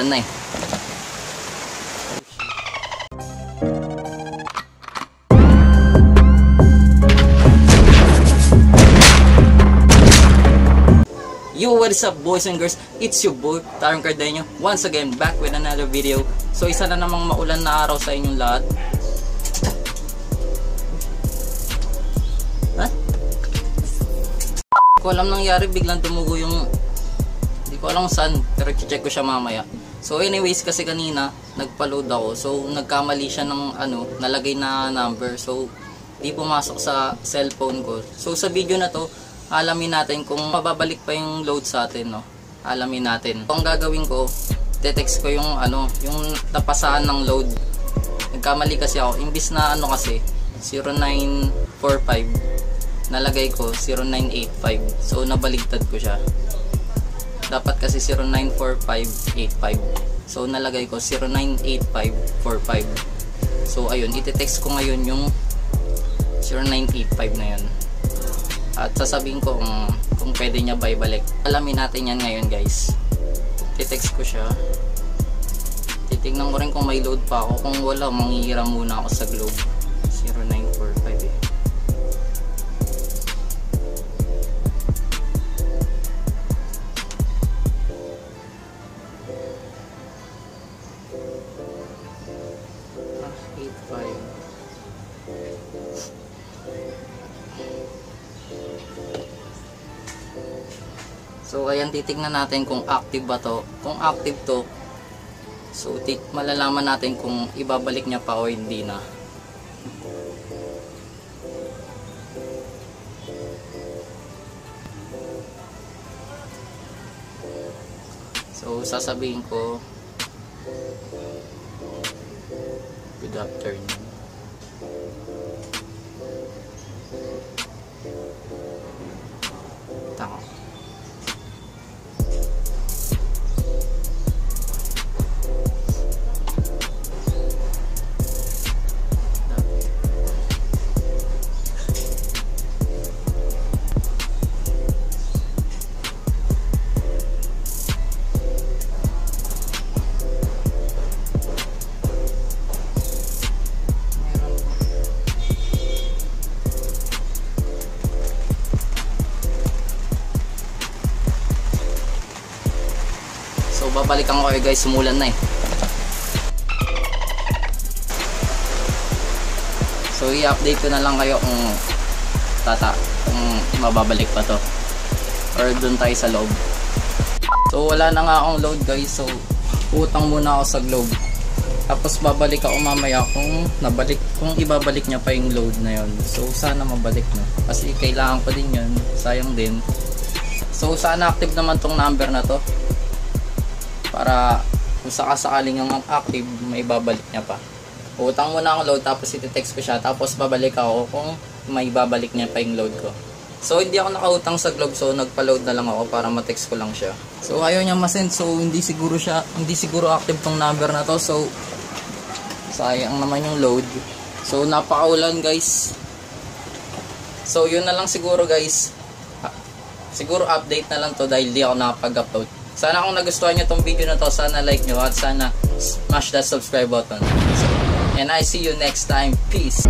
umulan na eh. Yo, what is up boys and girls? It's your boy, Taron Cardenio. Once again, back with another video. So, isa na namang maulan na araw sa inyong lahat. Ha? Hindi ko alam nangyari, biglang tumugo yung... Hindi ko alam saan, pero check ko siya mamaya. So anyways, kasi kanina, nagpa-load ako. So, nagkamali siya ng ano, nalagay na number. So, di pumasok sa cellphone ko. So, sa video na to, alamin natin kung mababalik pa yung load sa atin, no? Alamin natin. So, ang gagawin ko, tetext ko yung ano, yung napasaan ng load. Nagkamali kasi ako. Imbis na ano kasi, 0945, nalagay ko 0985. So, nabaligtad ko siya. Dapat kasi 094585. So, nalagay ko 098545. So, ayun, ite-text ko ngayon yung 0985 na yun. At sasabihin ko kung, kung pwede niya ba ibalik alamin natin yan ngayon guys. Titext ko siya. Titignan ko rin kung may load pa ako. Kung wala manghihiram muna ako sa globe 85 So ayan titignan natin kung active ba to. Kung active to, so tit malalaman natin kung ibabalik niya pa o hindi na. So sasabihin ko Good afternoon. So babalikan ko kayo guys, sumulan na eh. So i-update ko na lang kayo kung tata, kung mababalik pa to. Or dun tayo sa loob. So wala na nga akong load guys, so utang muna ako sa globe. Tapos babalik ako mamaya kung nabalik, kung ibabalik niya pa yung load na yon. So sana mabalik na. Kasi kailangan ko din yun, sayang din. So sana active naman tong number na to para kung sakasakaling yung active may babalik niya pa. Utang muna ang load tapos iti-text ko siya tapos babalik ako kung may babalik niya pa yung load ko. So hindi ako nakautang sa Globe so nagpa-load na lang ako para ma-text ko lang siya. So ayaw niya masend so hindi siguro siya hindi siguro active tong number na to so sayang naman yung load. So napakaulan guys. So yun na lang siguro guys. Siguro update na lang to dahil di ako nakapag-upload sana kung nagustuhan nyo tong video na to, sana like nyo at sana smash that subscribe button. So, and I see you next time. Peace!